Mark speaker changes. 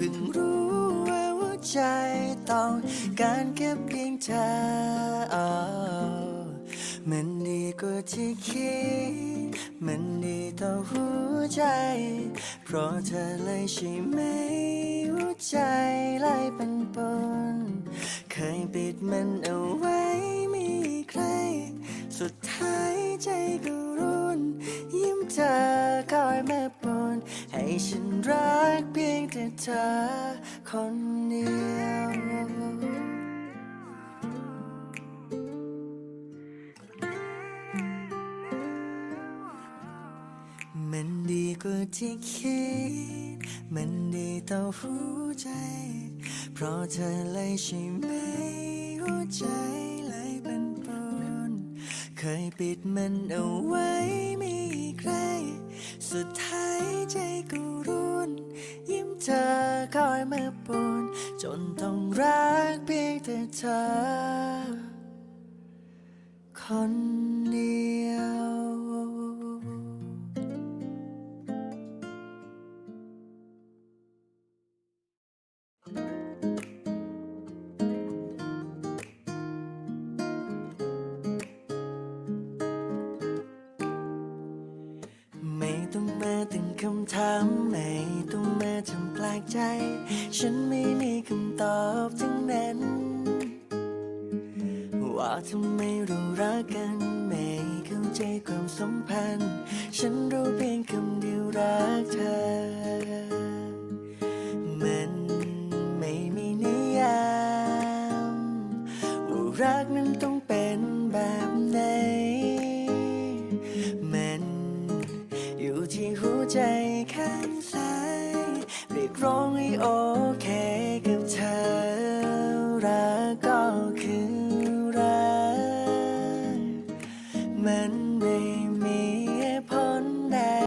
Speaker 1: เพิ่งรู้ว่าหัวใจต้องการแค่เพียงเธออ๋อมันดีกว่าที่คิด มันดีต่อหัวใจ เพราะเธอเลยใช่ไหมหัวใจเลยเป็นปน เคยปิดมันเอาไว้มีใคร สุดท้ายใจก็รุนยิ้มเธอคอยแมาปนให้ฉันรักเพียง เธอคนเดียวมันดีกว่าที่คิด มันดีต่อหัวใจ เพราะเธอเลยใช่ไหมหัวใจเลยเป็นปนเคยปิดมันเอาไว้ไม่ใคร สุดท้ายใจก็รุนยิ้มเธอ คอยมาปนจนต้องรักเพียงแต่เธอ คนเดียวไม่ต้องมาตั้ง คำถามไม่ต้องมาทำแปลกใจ ฉันไม่มีคำตอบทั้งนั้น ว่าทำไมเรารักกันไม่เข้าใจความสัมพันธ์ ฉันรู้เพียงคำเดียวรักเธอ มันไม่มีนิยามว่ารักนั้นต้องเป็น ใจข้างซ้ายเรียกร้องให้โอเคกับเธอ รักก็คือรักมันไม่มี